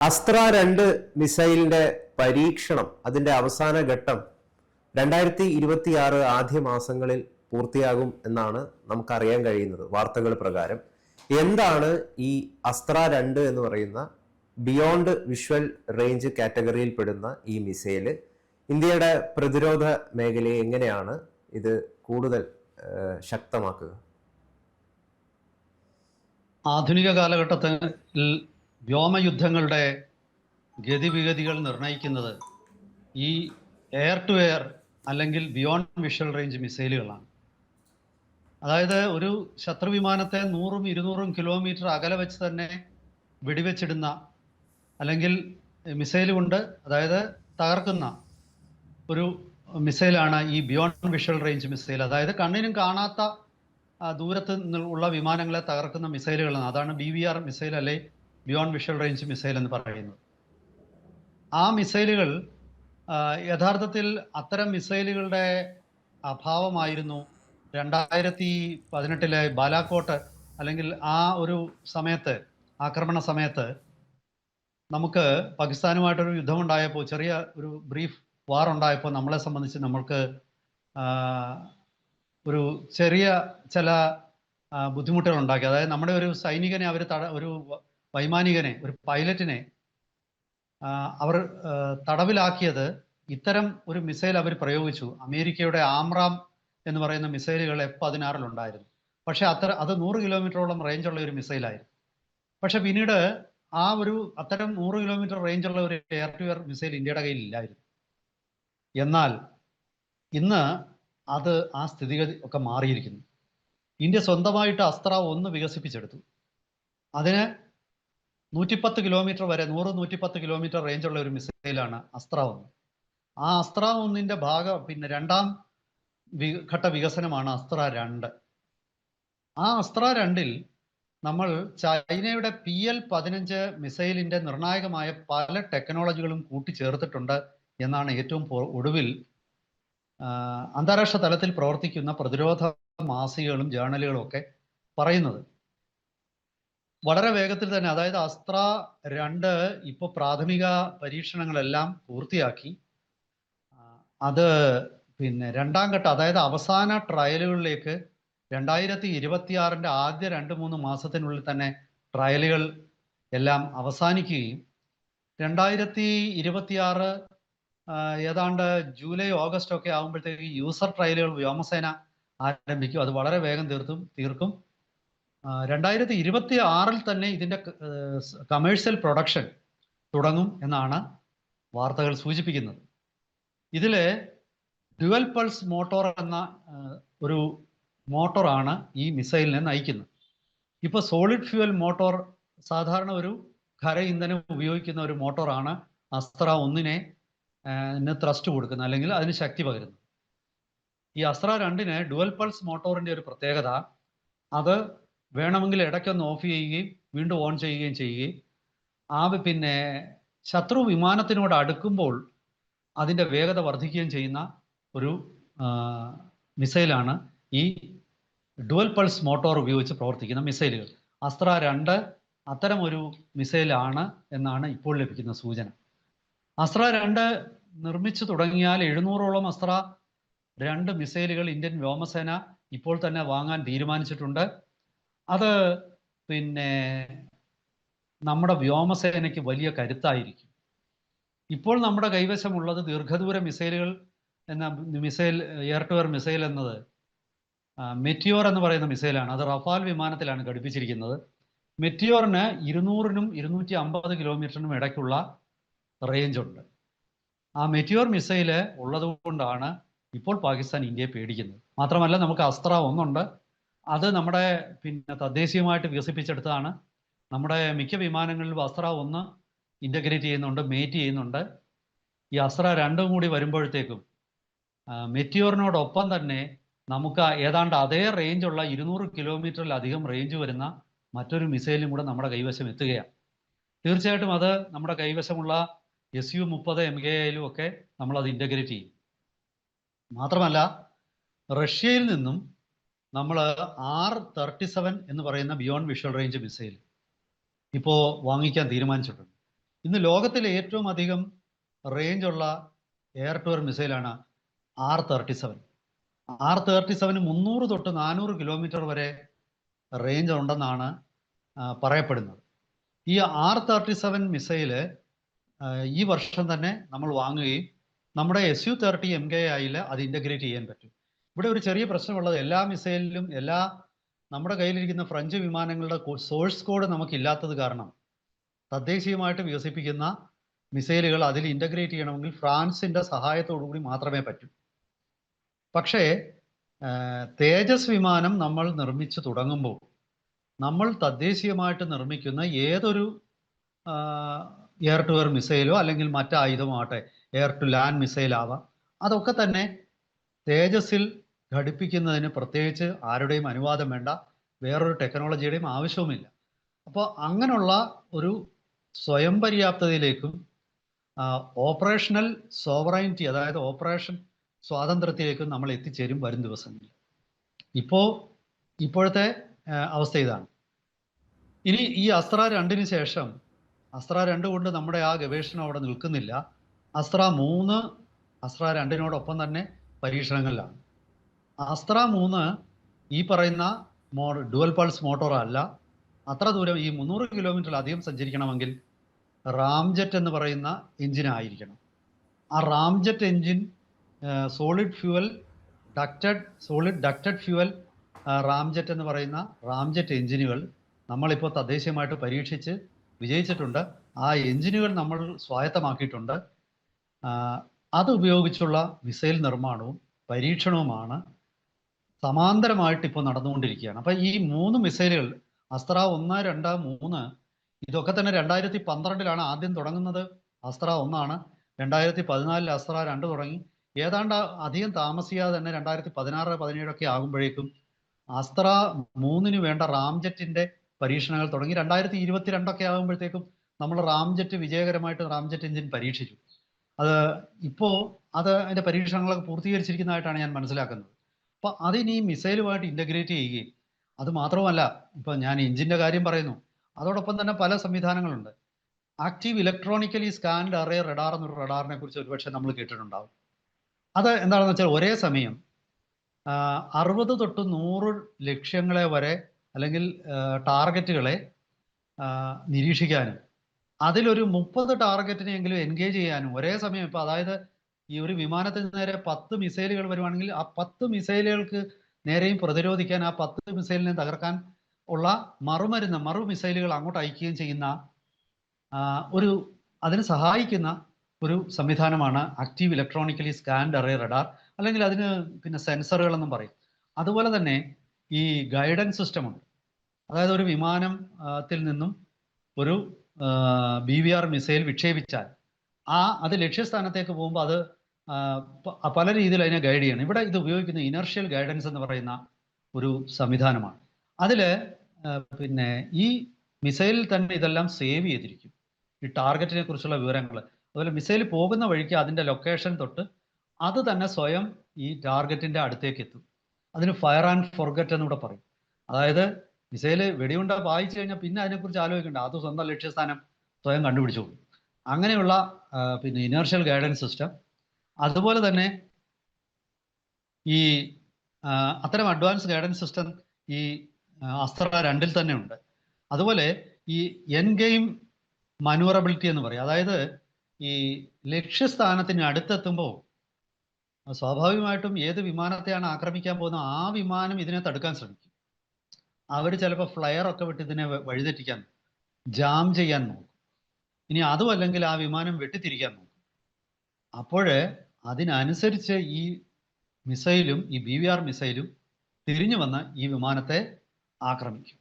അസ്ത്ര രണ്ട് മിസൈലിന്റെ പരീക്ഷണം അതിന്റെ അവസാന ഘട്ടം രണ്ടായിരത്തി ഇരുപത്തി ആറ് ആദ്യ മാസങ്ങളിൽ പൂർത്തിയാകും എന്നാണ് നമുക്കറിയാൻ കഴിയുന്നത് വാർത്തകൾ പ്രകാരം. എന്താണ് ഈ അസ്ത്ര രണ്ട് എന്ന് പറയുന്ന ബിയോണ്ട് വിഷ്വൽ റേഞ്ച് കാറ്റഗറിയിൽ പെടുന്ന ഈ മിസൈൽ ഇന്ത്യയുടെ പ്രതിരോധ മേഖലയെ എങ്ങനെയാണ് ഇത് കൂടുതൽ ശക്തമാക്കുക? ആധുനിക കാലഘട്ടത്തിൽ വ്യോമയുദ്ധങ്ങളുടെ ഗതിവിഗതികൾ നിർണയിക്കുന്നത് ഈ എയർ ടു എയർ അല്ലെങ്കിൽ ബിയോണ്ട് വിഷ്വൽ റേഞ്ച് മിസൈലുകളാണ്. അതായത് ഒരു ശത്രു വിമാനത്തെ നൂറും ഇരുന്നൂറും കിലോമീറ്റർ അകലെ വെച്ച് തന്നെ വെടിവെച്ചിടുന്ന അല്ലെങ്കിൽ മിസൈൽ കൊണ്ട് അതായത് തകർക്കുന്ന ഒരു മിസൈലാണ് ഈ ബിയോണ്ട് വിഷ്വൽ റേഞ്ച് മിസൈൽ അതായത് കണ്ണിനും കാണാത്ത ദൂരത്ത് നിന്നുള്ള വിമാനങ്ങളെ തകർക്കുന്ന മിസൈലുകളാണ്. അതാണ് ബി വി ആർ മിസൈൽ അല്ലെ ബിയോണ്ട് വിഷ്വൽ റേഞ്ച് മിസൈൽ എന്ന് പറയുന്നത്. ആ മിസൈലുകൾ യഥാർത്ഥത്തിൽ അത്തരം മിസൈലുകളുടെ അഭാവമായിരുന്നു രണ്ടായിരത്തി പതിനെട്ടിലെ ബാലാക്കോട്ട് അല്ലെങ്കിൽ ആ ഒരു സമയത്ത് ആക്രമണ സമയത്ത് നമുക്ക് പാകിസ്ഥാനുമായിട്ടൊരു യുദ്ധമുണ്ടായപ്പോൾ ചെറിയ ഒരു ബ്രീഫ് വാർ ഉണ്ടായപ്പോൾ നമ്മളെ സംബന്ധിച്ച് നമ്മൾക്ക് ഒരു ചെറിയ ചില ബുദ്ധിമുട്ടുകൾ ഉണ്ടാക്കി. അതായത് നമ്മുടെ ഒരു സൈനികനെ അവർ തട ഒരു വൈമാനികനെ ഒരു പൈലറ്റിനെ അവർ തടവിലാക്കിയത് ഇത്തരം ഒരു മിസൈൽ അവർ പ്രയോഗിച്ചു. അമേരിക്കയുടെ ആമ്രാം എന്ന് പറയുന്ന മിസൈലുകൾ എഫ് പതിനാറിലുണ്ടായിരുന്നു പക്ഷെ അത്ര അത് നൂറ് കിലോമീറ്ററോളം റേഞ്ചുള്ള ഒരു മിസൈലായിരുന്നു. പക്ഷെ പിന്നീട് ആ ഒരു അത്തരം നൂറ് കിലോമീറ്റർ റേഞ്ചുള്ള ഒരു എയർ ടു എയർ മിസൈൽ ഇന്ത്യയുടെ കയ്യിൽ ഇല്ലായിരുന്നു. എന്നാൽ ഇന്ന് അത് ആ സ്ഥിതിഗതി ഒക്കെ മാറിയിരിക്കുന്നു. ഇന്ത്യ സ്വന്തമായിട്ട് അസ്ത്ര ഒന്ന് വികസിപ്പിച്ചെടുത്തു. അതിന് നൂറ്റിപ്പത്ത് കിലോമീറ്റർ വരെ നൂറ് നൂറ്റിപ്പത്ത് കിലോമീറ്റർ റേഞ്ചുള്ള ഒരു മിസൈലാണ് അസ്ത്ര ഒന്ന്. ആ അസ്ത്ര ഭാഗം പിന്നെ രണ്ടാം ഘട്ട വികസനമാണ് അസ്ത്ര രണ്ട്. ആ അസ്ത്ര രണ്ടിൽ നമ്മൾ ചൈനയുടെ പി എൽ പതിനഞ്ച് മിസൈലിന്റെ നിർണായകമായ പല ടെക്നോളജികളും കൂട്ടിച്ചേർത്തിട്ടുണ്ട് എന്നാണ് ഏറ്റവും ഒടുവിൽ അന്താരാഷ്ട്ര തലത്തിൽ പ്രവർത്തിക്കുന്ന പ്രതിരോധ മാസികകളും ജേർണലുകളും ഒക്കെ പറയുന്നത്. വളരെ വേഗത്തിൽ തന്നെ അതായത് അസ്ത്ര രണ്ട് ഇപ്പോൾ പ്രാഥമിക പരീക്ഷണങ്ങളെല്ലാം പൂർത്തിയാക്കി. അത് പിന്നെ രണ്ടാം ഘട്ടം അതായത് അവസാന ട്രയലുകളിലേക്ക് രണ്ടായിരത്തി ഇരുപത്തിയാറിന്റെ ആദ്യ രണ്ട് മൂന്ന് മാസത്തിനുള്ളിൽ തന്നെ ട്രയലുകൾ എല്ലാം അവസാനിക്കുകയും. രണ്ടായിരത്തി ഇരുപത്തിയാറ് ഏതാണ്ട് ജൂലൈ ഓഗസ്റ്റ് ഒക്കെ ആകുമ്പോഴത്തേക്ക് യൂസർ ട്രയലുകൾ വ്യോമസേന ആരംഭിക്കും. അത് വളരെ വേഗം തീർത്തും തീർക്കും. രണ്ടായിരത്തി ഇരുപത്തി ആറിൽ തന്നെ ഇതിന്റെ കമേഴ്സ്യൽ പ്രൊഡക്ഷൻ തുടങ്ങും എന്നാണ് വാർത്തകൾ സൂചിപ്പിക്കുന്നത്. ഇതിൽ ഡ്യുവൽ പൾസ് മോട്ടോർ എന്ന ഒരു മോട്ടോറാണ് ഈ മിസൈലിനെ നയിക്കുന്നത്. ഇപ്പോൾ സോളിഡ് ഫ്യൂവൽ മോട്ടോർ സാധാരണ ഒരു ഖര ഇന്ധനം ഉപയോഗിക്കുന്ന ഒരു മോട്ടോറാണ് അസ്ത്ര ഒന്നിനെ ത്രസ്റ്റ് കൊടുക്കുന്നത് അല്ലെങ്കിൽ അതിന് ശക്തി പകരുന്നത്. ഈ അസ്ത്ര രണ്ടിന് ഡുവൽ പൾസ് മോട്ടോറിന്റെ ഒരു പ്രത്യേകത അത് വേണമെങ്കിൽ ഇടയ്ക്കൊന്ന് ഓഫ് ചെയ്യുകയും വീണ്ടും ഓൺ ചെയ്യുകയും ചെയ്യുകയും. ആ പിന്നെ ശത്രു വിമാനത്തിനോട് അടുക്കുമ്പോൾ അതിന്റെ വേഗത വർദ്ധിക്കുകയും ചെയ്യുന്ന ഒരു മിസൈലാണ് ഈ ഡുവൽ പൾസ് മോട്ടോർ ഉപയോഗിച്ച് പ്രവർത്തിക്കുന്ന മിസൈലുകൾ. അസ്ത്ര രണ്ട് അത്തരം ഒരു മിസൈലാണ് എന്നാണ് ഇപ്പോൾ ലഭിക്കുന്ന സൂചന. അസ്ത്ര രണ്ട് നിർമ്മിച്ചു തുടങ്ങിയാൽ എഴുന്നൂറോളം അസ്ത്ര രണ്ട് മിസൈലുകൾ ഇന്ത്യൻ വ്യോമസേന ഇപ്പോൾ തന്നെ വാങ്ങാൻ തീരുമാനിച്ചിട്ടുണ്ട്. അത് പിന്നെ നമ്മുടെ വ്യോമസേനയ്ക്ക് വലിയ കരുത്തായിരിക്കും. ഇപ്പോൾ നമ്മുടെ കൈവശമുള്ളത് ദീർഘദൂര മിസൈലുകൾ എന്ന missile air to air missile എന്നത് മെറ്റിയോർ എന്ന് പറയുന്ന മിസൈലാണ്. അത് റഫാൽ വിമാനത്തിലാണ് ഘടിപ്പിച്ചിരിക്കുന്നത്. മെറ്റിയോറിന് ഇരുന്നൂറിനും ഇരുന്നൂറ്റി അമ്പത് കിലോമീറ്ററിനും ഇടയ്ക്കുള്ള റേഞ്ച് ഉണ്ട് ആ മെറ്റിയോർ മിസൈൽ ഉള്ളത് കൊണ്ടാണ് ഇപ്പോൾ പാകിസ്ഥാൻ ഇന്ത്യയെ പേടിക്കുന്നത്. മാത്രമല്ല നമുക്ക് അസ്ത്ര ഒന്നുണ്ട്. അത് നമ്മുടെ പിന്നെ തദ്ദേശീയമായിട്ട് വികസിപ്പിച്ചെടുത്തതാണ്. നമ്മുടെ മിക്ക വിമാനങ്ങളിൽ അസ്ത്ര ഒന്ന് ഇന്റഗ്രേറ്റ് ചെയ്യുന്നുണ്ട് മേറ്റ് ചെയ്യുന്നുണ്ട്. ഈ അസ്ത്ര രണ്ടും കൂടി വരുമ്പോഴത്തേക്കും മെറ്റിയോറിനോടൊപ്പം തന്നെ നമുക്ക് ഏതാണ്ട് അതേ റേഞ്ചുള്ള ഇരുന്നൂറ് കിലോമീറ്ററിലധികം റേഞ്ച് വരുന്ന മറ്റൊരു മിസൈലും കൂടെ നമ്മുടെ കൈവശം എത്തുകയാണ്. തീർച്ചയായിട്ടും അത് നമ്മുടെ കൈവശമുള്ള എസ് യു മുപ്പത് എം കെ ഐയിലും ഒക്കെ നമ്മളത് ഇന്റഗ്രേറ്റ് ചെയ്യും. മാത്രമല്ല റഷ്യയിൽ നിന്നും നമ്മൾ ആർ തേർട്ടി സെവൻ എന്ന് പറയുന്ന ബിയോണ്ട് വിഷ്വൽ റേഞ്ച് മിസൈൽ ഇപ്പോൾ വാങ്ങിക്കാൻ തീരുമാനിച്ചിട്ടുണ്ട്. ഇന്ന് ലോകത്തിലെ ഏറ്റവും അധികം റേഞ്ച് ഉള്ള air to air മിസൈലാണ് R thirty seven R thirty seven മുന്നൂറ് തൊട്ട് നാനൂറ് കിലോമീറ്റർ വരെ റേഞ്ച് ഉണ്ടെന്നാണ് പറയപ്പെടുന്നത്. ഈ ആർ തേർട്ടി സെവൻ മിസൈൽ ഈ വർഷം തന്നെ നമ്മൾ വാങ്ങുകയും നമ്മുടെ S U thirty M K ഐയിൽ അത് ഇന്റഗ്രേറ്റ് ചെയ്യാൻ പറ്റും. ഇവിടെ ഒരു ചെറിയ പ്രശ്നമുള്ളത് എല്ലാ മിസൈലിലും എല്ലാ നമ്മുടെ കയ്യിലിരിക്കുന്ന ഫ്രഞ്ച് വിമാനങ്ങളുടെ സോഴ്സ് കോഡ് നമുക്കില്ലാത്തത് കാരണം തദ്ദേശീയമായിട്ട് വികസിപ്പിക്കുന്ന മിസൈലുകൾ അതിൽ ഇന്റഗ്രേറ്റ് ചെയ്യണമെങ്കിൽ ഫ്രാൻസിന്റെ കൂടി മാത്രമേ പറ്റൂ. പക്ഷേ തേജസ് വിമാനം നമ്മൾ നിർമ്മിച്ചു തുടങ്ങുമ്പോൾ നമ്മൾ തദ്ദേശീയമായിട്ട് നിർമ്മിക്കുന്ന ഏതൊരു എയർ ടു എയർ മിസൈലോ അല്ലെങ്കിൽ മറ്റ് ആയുധമാകട്ടെ എയർ ടു ലാൻഡ് മിസൈലാവാം അതൊക്കെ തന്നെ തേജസ്സിൽ ഘടിപ്പിക്കുന്നതിന് പ്രത്യേകിച്ച് ആരുടെയും അനുവാദം വേണ്ട വേറൊരു ടെക്നോളജിയുടെയും ആവശ്യവുമില്ല. അപ്പോൾ അങ്ങനെയുള്ള ഒരു സ്വയം പര്യാപ്തതയിലേക്കും ഓപ്പറേഷണൽ സോവറൈനിറ്റി അതായത് ഓപ്പറേഷൻ സ്വാതന്ത്ര്യത്തിലേക്കും നമ്മൾ എത്തിച്ചേരും വരും ദിവസങ്ങളിൽ. ഇപ്പോൾ ഇപ്പോഴത്തെ അവസ്ഥ ഇതാണ്. ഇനി ഈ അസ്ത്ര രണ്ടിന് ശേഷം അസ്ത്ര രണ്ട് കൊണ്ട് നമ്മുടെ ആ ഗവേഷണം അവിടെ നിൽക്കുന്നില്ല. അസ്ത്ര മൂന്ന് അസ്ത്ര രണ്ടിനോടൊപ്പം തന്നെ പരീക്ഷണങ്ങളിലാണ്. അസ്ത്ര മൂന്ന് ഈ പറയുന്ന മോ ഡുവൽ പൾസ് മോട്ടോർ അല്ല. അത്ര ദൂരം ഈ മുന്നൂറ് കിലോമീറ്ററിലധികം സഞ്ചരിക്കണമെങ്കിൽ റാംജെറ്റ് എന്ന് പറയുന്ന എഞ്ചിൻ ആയിരിക്കണം. ആ ramjet engine solid fuel ducted solid ducted fuel ramjet എന്ന് പറയുന്ന റാംജെറ്റ് എഞ്ചിനുകൾ നമ്മളിപ്പോൾ തദ്ദേശീയമായിട്ട് പരീക്ഷിച്ച് വിജയിച്ചിട്ടുണ്ട്. ആ എഞ്ചിനുകൾ നമ്മൾ സ്വായത്തമാക്കിയിട്ടുണ്ട്. ആ, അത് ഉപയോഗിച്ചുള്ള മിസൈൽ നിർമ്മാണവും പരീക്ഷണവുമാണ് സമാന്തരമായിട്ട് ഇപ്പോൾ നടന്നുകൊണ്ടിരിക്കുകയാണ്. അപ്പം ഈ മൂന്ന് മിസൈലുകൾ അസ്ത്ര ഒന്ന് രണ്ട് മൂന്ന് ഇതൊക്കെ തന്നെ രണ്ടായിരത്തി പന്ത്രണ്ടിലാണ് ആദ്യം തുടങ്ങുന്നത്. അസ്ത്ര ഒന്നാണ് രണ്ടായിരത്തി പതിനാലിൽ അസ്ത്ര രണ്ട് തുടങ്ങി. ഏതാണ്ട് അധികം താമസിയാതെ തന്നെ രണ്ടായിരത്തി പതിനാറ് പതിനേഴൊക്കെ ആകുമ്പോഴേക്കും അസ്ത്ര മൂന്നിന് വേണ്ട റാംജെറ്റിന്റെ പരീക്ഷണങ്ങൾ തുടങ്ങി. രണ്ടായിരത്തി ഇരുപത്തിരണ്ടൊക്കെ ആകുമ്പോഴത്തേക്കും നമ്മൾ റാംജെറ്റ് വിജയകരമായിട്ട് റാംജെറ്റ് എഞ്ചിൻ പരീക്ഷിച്ചു. അത് ഇപ്പോൾ അത് അതിന്റെ പരീക്ഷണങ്ങളൊക്കെ പൂർത്തീകരിച്ചിരിക്കുന്നതായിട്ടാണ് ഞാൻ മനസ്സിലാക്കുന്നത്. അപ്പോൾ അതിനി മിസൈലുമായിട്ട് ഇന്റഗ്രേറ്റ് ചെയ്യുകയും അത് മാത്രമല്ല ഇപ്പോൾ ഞാൻ എഞ്ചിന്റെ കാര്യം പറയുന്നു അതോടൊപ്പം തന്നെ പല സംവിധാനങ്ങളുണ്ട്. Active electronically scanned array radar എന്നൊരു റഡാറിനെ കുറിച്ച് ഒരുപക്ഷെ നമ്മൾ കേട്ടിട്ടുണ്ടാവും. അത് എന്താണെന്ന് വെച്ചാൽ ഒരേ സമയം അറുപത് തൊട്ട് നൂറ് ലക്ഷ്യങ്ങളെ വരെ അല്ലെങ്കിൽ ടാർഗറ്റുകളെ നിരീക്ഷിക്കാനും അതിലൊരു മുപ്പത് ടാർഗറ്റിനെങ്കിലും എൻഗേജ് ചെയ്യാനും ഒരേ സമയം ഇപ്പൊ അതായത് ഈ ഒരു വിമാനത്തിന് നേരെ പത്ത് മിസൈലുകൾ വരുവാണെങ്കിൽ ആ പത്ത് മിസൈലുകൾക്ക് നേരെയും പ്രതിരോധിക്കാൻ ആ പത്ത് മിസൈലിനെ തകർക്കാൻ ഉള്ള മറുമരുന്ന് മറു മിസൈലുകൾ അങ്ങോട്ട് അയക്കുകയും ചെയ്യുന്ന ഒരു അതിന് സഹായിക്കുന്ന ഒരു സംവിധാനമാണ് active electronically scanned array radar അല്ലെങ്കിൽ അതിന് പിന്നെ സെൻസറുകൾ എന്നും പറയും. അതുപോലെ തന്നെ ഈ ഗൈഡൻസ് സിസ്റ്റം ഉണ്ട്. അതായത് ഒരു വിമാനത്തിൽ നിന്നും ഒരു ബി വി ആർ മിസൈൽ വിക്ഷേപിച്ചാൽ ആ അത് ലക്ഷ്യസ്ഥാനത്തേക്ക് പോകുമ്പോൾ അത് പല രീതിയിൽ അതിനെ ഗൈഡ് ചെയ്യണം. ഇവിടെ ഇത് ഉപയോഗിക്കുന്ന ഇനർഷ്യൽ ഗൈഡൻസ് എന്ന് പറയുന്ന ഒരു സംവിധാനമാണ്. അതിൽ പിന്നെ ഈ മിസൈലിൽ തന്നെ ഇതെല്ലാം സേവ് ചെയ്തിരിക്കും. ഈ ടാർഗറ്റിനെ കുറിച്ചുള്ള വിവരങ്ങൾ. അതുപോലെ മിസൈൽ പോകുന്ന വഴിക്ക് അതിന്റെ ലൊക്കേഷൻ തൊട്ട് അത് തന്നെ സ്വയം ഈ ടാർഗറ്റിന്റെ അടുത്തേക്ക് എത്തും. അതിന് ഫയർ ആൻഡ് ഫോർഗറ്റ് എന്നൂടെ പറയും. അതായത് മിസൈൽ വെടിയുണ്ട വായിച്ചു കഴിഞ്ഞാൽ പിന്നെ അതിനെക്കുറിച്ച് ആലോചിക്കേണ്ട. അത് സ്വന്തം ലക്ഷ്യസ്ഥാനം സ്വയം കണ്ടുപിടിച്ചോളും അങ്ങനെയുള്ള പിന്നെ ഇനേർഷ്യൽ ഗൈഡൻസ് സിസ്റ്റം അതുപോലെ തന്നെ ഈ അത്തരം അഡ്വാൻസ് ഗൈഡൻസ് സിസ്റ്റം ഈ അസ്ത്ര രണ്ടിൽ തന്നെ ഉണ്ട്. അതുപോലെ ഈ എൻ ഗെയിം മനുവറബിലിറ്റി എന്ന് പറയും. അതായത് ഈ ലക്ഷ്യസ്ഥാനത്തിന് അടുത്തെത്തുമ്പോൾ സ്വാഭാവികമായിട്ടും ഏത് വിമാനത്തെയാണ് ആക്രമിക്കാൻ പോകുന്നത് ആ വിമാനം ഇതിനെ തടുക്കാൻ ശ്രമിക്കും. അവർ ചിലപ്പോൾ ഫ്ലയർ ഒക്കെ വിട്ട് ഇതിനെ വഴിതെറ്റിക്കാൻ ജാം ചെയ്യാൻ നോക്കും. ഇനി അതും അല്ലെങ്കിൽ ആ വിമാനം വെട്ടിത്തിരിക്കാൻ നോക്കും. അപ്പോഴ് അതിനനുസരിച്ച് ഈ മിസൈലും ഈ ബി വി ആർ മിസൈലും തിരിഞ്ഞു വന്ന് ഈ വിമാനത്തെ ആക്രമിക്കും.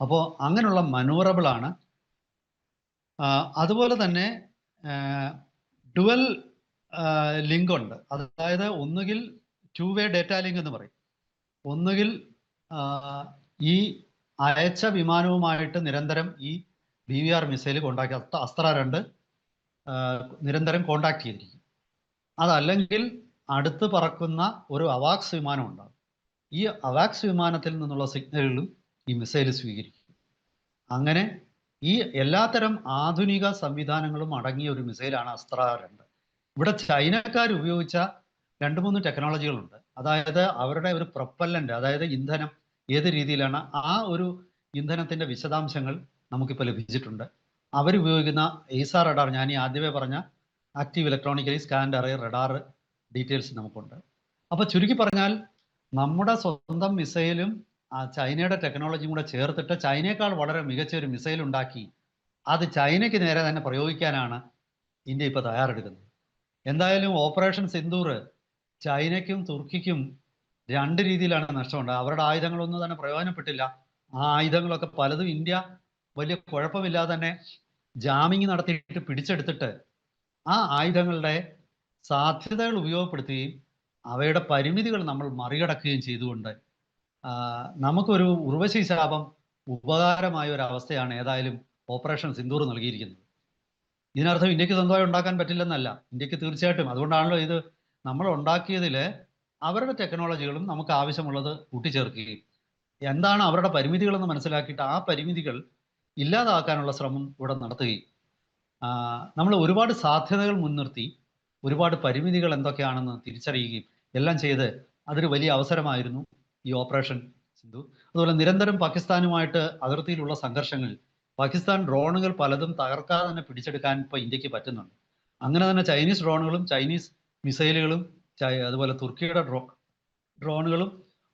അപ്പോൾ അങ്ങനെയുള്ള മനോറബിളാണ് അതുപോലെ തന്നെ ഡുവൽ ലിങ്ക് ഉണ്ട്. അതായത് ഒന്നുകിൽ ടു വേ ഡേറ്റ ലിങ്ക് എന്ന് പറയും. ഒന്നുകിൽ ഈ അയച്ച വിമാനവുമായിട്ട് നിരന്തരം ഈ B V R missile contact Astra രണ്ട് നിരന്തരം കോണ്ടാക്ട് ചെയ്തിരിക്കും. അതല്ലെങ്കിൽ അടുത്ത് പറക്കുന്ന ഒരു അവാക്സ് വിമാനം ഉണ്ടാകും. ഈ അവാക്സ് വിമാനത്തിൽ നിന്നുള്ള സിഗ്നലുകളും ഈ മിസൈൽ സ്വീകരിക്കും. അങ്ങനെ ഈ എല്ലാത്തരം ആധുനിക സംവിധാനങ്ങളും അടങ്ങിയ ഒരു മിസൈലാണ് അസ്ത്ര രണ്ട്. ഇവിടെ ചൈനക്കാർ ഉപയോഗിച്ച രണ്ട് മൂന്ന് ടെക്നോളജികളുണ്ട് അതായത് അവരുടെ ഒരു പ്രൊപ്പല്ലന്റ് അതായത് ഇന്ധനം. ഏത് രീതിയിലാണ് ആ ഒരു ഇന്ധനത്തിന്റെ വിശദാംശങ്ങൾ നമുക്കിപ്പോൾ ലഭിച്ചിട്ടുണ്ട്. അവരുപയോഗിക്കുന്ന എയ്സാർ റഡാർ ഞാൻ ഈ ആദ്യമേ പറഞ്ഞ active electronically scanned array radar details നമുക്കുണ്ട്. അപ്പോൾ ചുരുക്കി പറഞ്ഞാൽ നമ്മുടെ സ്വന്തം മിസൈലും ആ ചൈനയുടെ ടെക്നോളജിയും കൂടെ ചേർത്തിട്ട് ചൈനയേക്കാൾ വളരെ മികച്ച ഒരു മിസൈൽ ഉണ്ടാക്കി അത് ചൈനയ്ക്ക് നേരെ തന്നെ പ്രയോഗിക്കാനാണ് ഇന്ത്യ ഇപ്പോൾ തയ്യാറെടുക്കുന്നത്. എന്തായാലും ഓപ്പറേഷൻ സിന്ദൂർ ചൈനയ്ക്കും തുർക്കിക്കും രണ്ട് രീതിയിലാണ് നഷ്ടമുണ്ട് അവരുടെ ആയുധങ്ങളൊന്നും തന്നെ പ്രയോജനപ്പെട്ടില്ല. ആ ആയുധങ്ങളൊക്കെ പലതും ഇന്ത്യ വലിയ കുഴപ്പമില്ലാതെ തന്നെ ജാമിങ് നടത്തിയിട്ട് പിടിച്ചെടുത്തിട്ട് ആ ആയുധങ്ങളുടെ സാധ്യതകൾ ഉപയോഗപ്പെടുത്തുകയും അവയുടെ പരിമിതികൾ നമ്മൾ മറികടക്കുകയും ചെയ്തുകൊണ്ട് നമുക്കൊരു ഉർവശി ശാപം ഉപകാരമായ ഒരു അവസ്ഥയാണ് ഏതായാലും ഓപ്പറേഷൻ സിന്ദൂർ നൽകിയിരിക്കുന്നത്. ഇതിനർത്ഥം ഇന്ത്യയ്ക്ക് സ്വന്തമായി ഉണ്ടാക്കാൻ പറ്റില്ലെന്നല്ല. ഇന്ത്യയ്ക്ക് തീർച്ചയായിട്ടും. അതുകൊണ്ടാണല്ലോ ഇത് നമ്മൾ ഉണ്ടാക്കിയതിൽ അവരുടെ ടെക്നോളജികളും നമുക്ക് ആവശ്യമുള്ളത് കൂട്ടിച്ചേർക്കുകയും എന്താണ് അവരുടെ പരിമിതികളെന്ന് മനസ്സിലാക്കിയിട്ട് ആ പരിമിതികൾ ഇല്ലാതാക്കാനുള്ള ശ്രമം ഇവിടെ നടത്തുകയും. നമ്മൾ ഒരുപാട് സാധ്യതകൾ മുൻനിർത്തി ഒരുപാട് പരിമിതികൾ എന്തൊക്കെയാണെന്ന് തിരിച്ചറിയുകയും എല്ലാം ചെയ്ത് അതൊരു വലിയ അവസരമായിരുന്നു ഈ ഓപ്പറേഷൻ സിന്ധു. അതുപോലെ നിരന്തരം പാകിസ്ഥാനുമായിട്ട് അതിർത്തിയിലുള്ള സംഘർഷങ്ങൾ പാകിസ്ഥാൻ ഡ്രോണുകൾ പലതും തകർക്കാതെ തന്നെ പിടിച്ചെടുക്കാൻ ഇപ്പോൾ ഇന്ത്യയ്ക്ക് പറ്റുന്നുണ്ട്. അങ്ങനെ തന്നെ ചൈനീസ് ഡ്രോണുകളും ചൈനീസ് മിസൈലുകളും അതുപോലെ തുർക്കിയുടെ ഡ്രോ ഡ്രോണുകളും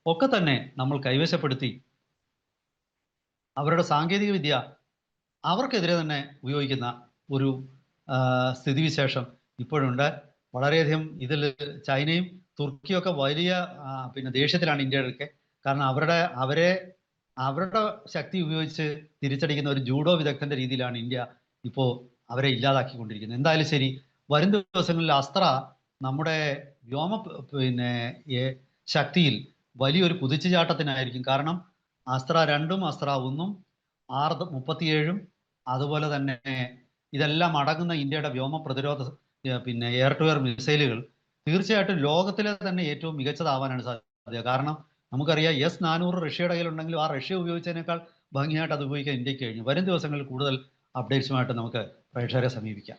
ഒക്കെ തന്നെ നമ്മൾ കൈവശപ്പെടുത്തി അവരുടെ സാങ്കേതിക വിദ്യ അവർക്കെതിരെ തന്നെ ഉപയോഗിക്കുന്ന ഒരു സ്ഥിതിവിശേഷം ഇപ്പോഴുണ്ട്. വളരെയധികം ഇതിൽ ചൈനയും തുർക്കിയും ഒക്കെ വലിയ പിന്നെ ദേഷ്യത്തിലാണ് ഇന്ത്യയിലൊക്കെ കാരണം അവരുടെ അവരെ അവരുടെ ശക്തി ഉപയോഗിച്ച് തിരിച്ചടിക്കുന്ന ഒരു ജൂഡോ വിദഗ്ധന്റെ രീതിയിലാണ് ഇന്ത്യ ഇപ്പോൾ അവരെ ഇല്ലാതാക്കിക്കൊണ്ടിരിക്കുന്നത്. എന്തായാലും ശരി വരും ദിവസങ്ങളിൽ അസ്ത്ര നമ്മുടെ വ്യോമ പിന്നെ ശക്തിയിൽ വലിയൊരു കുതിച്ചുചാട്ടത്തിനായിരിക്കും. കാരണം അസ്ത്ര രണ്ടും അസ്ത്ര ഒന്നും ആറ് മുപ്പത്തിയേഴും അതുപോലെ തന്നെ ഇതെല്ലാം അടങ്ങുന്ന ഇന്ത്യയുടെ വ്യോമ പ്രതിരോധ പിന്നെ എയർ ടു എയർ മിസൈലുകൾ തീർച്ചയായിട്ടും ലോകത്തിലെ തന്നെ ഏറ്റവും മികച്ചതാവാനാണ് സാധ്യത. കാരണം നമുക്കറിയാം എസ് നാനൂറ് റഷ്യയുടെ കയ്യിലുണ്ടെങ്കിലും ആ റഷ്യ ഉപയോഗിച്ചതിനേക്കാൾ ഭംഗിയായിട്ട് അത് ഉപയോഗിക്കാൻ ഇന്ത്യയ്ക്ക് കഴിഞ്ഞു. വരും ദിവസങ്ങളിൽ കൂടുതൽ അപ്ഡേറ്റ്സുമായിട്ട് നമുക്ക് പ്രേക്ഷകരെ സമീപിക്കാം.